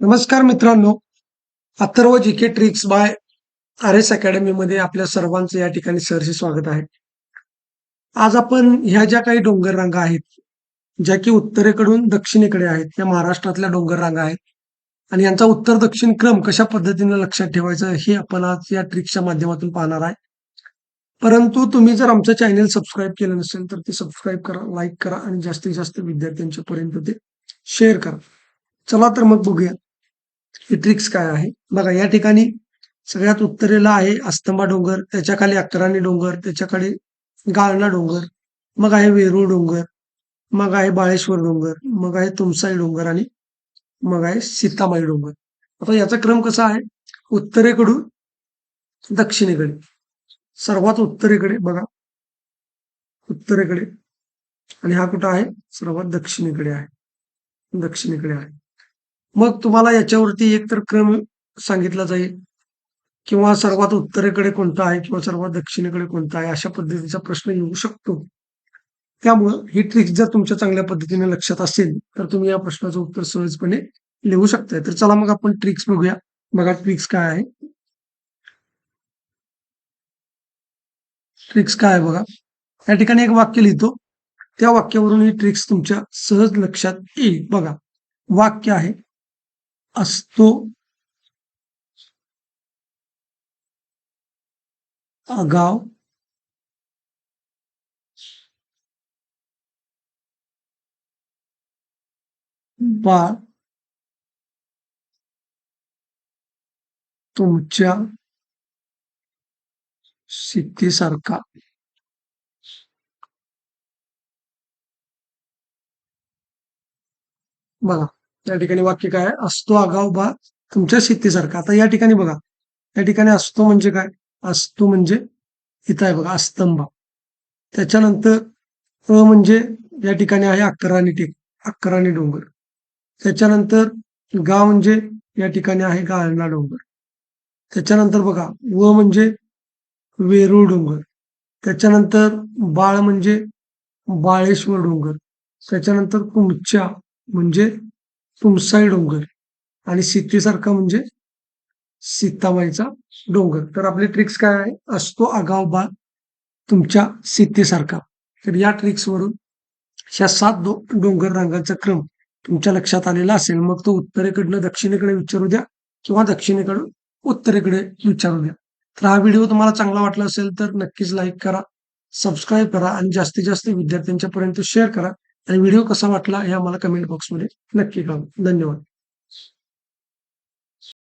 नमस्कार मित्रांनो. Atharva G K tricks by R S अकॅडमीमध्ये आपल्या सर्वांचं या ठिकाणी सरसे स्वागत आहे. आज आपण ह्या ज्या काही डोंगर रांगा आहेत ज्या की उत्तरेकडून दक्षिणेकडे आहेत त्या महाराष्ट्रातल्या डोंगर रांगा आहेत आणि यांचा उत्तर दक्षिण क्रम कशा पद्धतीने लक्षात ठेवायचा हे आपण आज या ट्रिक्सच्या माध्यमातून पाहणार आहे. परंतु तुम्ही जर आमचं चॅनेल सबस्क्राईब केलं नसेल तर ते सबस्क्राईब करा लाईक करा आणि जास्तीत जास्त विद्यार्थ्यांच्या पर्यंत ते शेअर करा. चला तर मग बघूया. ही ट्रिक्स काय आहे? बघा या ठिकाणी सगळ्यात उत्तरेला आहे अस्तंबा डोंगर त्याच्याखाली अकराणी डोंगर त्याच्याकडे गाळणा डोंगर मग आहे वेरूळ डोंगर मग आहे बाळेश्वर डोंगर मग आहे तुमसाई डोंगर आणि मग आहे सीतामाई डोंगर. आता याचा क्रम कसा आहे? उत्तरेकडून दक्षिणेकडे. सर्वात उत्तरेकडे बघा. उत्तरेकडे. आणि हा कुठं आहे? सर्वात दक्षिणेकडे आहे. दक्षिणेकडे आहे. मग तुम्हाला याच्यावरती एक तर क्रम सांगितला जाईल. किंवा सर्वात उत्तरेकडे कोणता आहे किंवा सर्वात दक्षिणेकडे कोणता आहे अशा पद्धतीचा प्रश्न येऊ शकतो. त्यामुळं ही ट्रिक्स जर तुमच्या चांगल्या पद्धतीने लक्षात असेल तर तुम्ही या प्रश्नाचं उत्तर सहजपणे लिहू शकताय. तर चला मग आपण ट्रिक्स बघूया. बघा ट्रिक्स काय आहे. ट्रिक्स काय आहे बघा. या ठिकाणी एक वाक्य लिहितो. त्या वाक्यावरून ही ट्रिक्स तुमच्या सहज लक्षात येईल. बघा. वाक्य आहे असतो आगाव बाळ तुमच्या सिद्धीसारखा बघा या ठिकाणी वाक्य काय असतो आगाव बा तुमच्या शेतीसारखा. आता या ठिकाणी बघा. या ठिकाणी असतो म्हणजे काय? असतो म्हणजे इथं आहे बघा अस्तंभा. त्याच्यानंतर अ म्हणजे या ठिकाणी आहे अकराणी टेक अकराणी डोंगर. त्याच्यानंतर गा म्हणजे या ठिकाणी आहे गाळणा डोंगर. त्याच्यानंतर बघा व म्हणजे वेरूळ डोंगर. त्याच्यानंतर बाळ म्हणजे बाळेश्वर डोंगर. त्याच्यानंतर कुमच्या म्हणजे तुमसाई डोंगर आणि सित्तीसारखा म्हणजे सीतामाईचा डोंगर. तर आपली ट्रिक्स काय आहे? असतो आगाव बाग तुमच्या सित्तीसारखा तर या ट्रिक्सवरून ह्या सात डो डोंगर रांगांचा क्रम तुमच्या लक्षात आलेला असेल मग तो उत्तरेकडनं दक्षिणेकडे विचारू द्या किंवा दक्षिणेकडून उत्तरेकडे विचारू द्या. तर हा व्हिडिओ तुम्हाला चांगला वाटला असेल तर नक्कीच लाईक करा सबस्क्राईब करा आणि जास्तीत जास्त विद्यार्थ्यांच्यापर्यंत शेअर करा. आणि व्हिडिओ कसा वाटला हे आम्हाला कमेंट बॉक्समध्ये नक्की कळवा. धन्यवाद.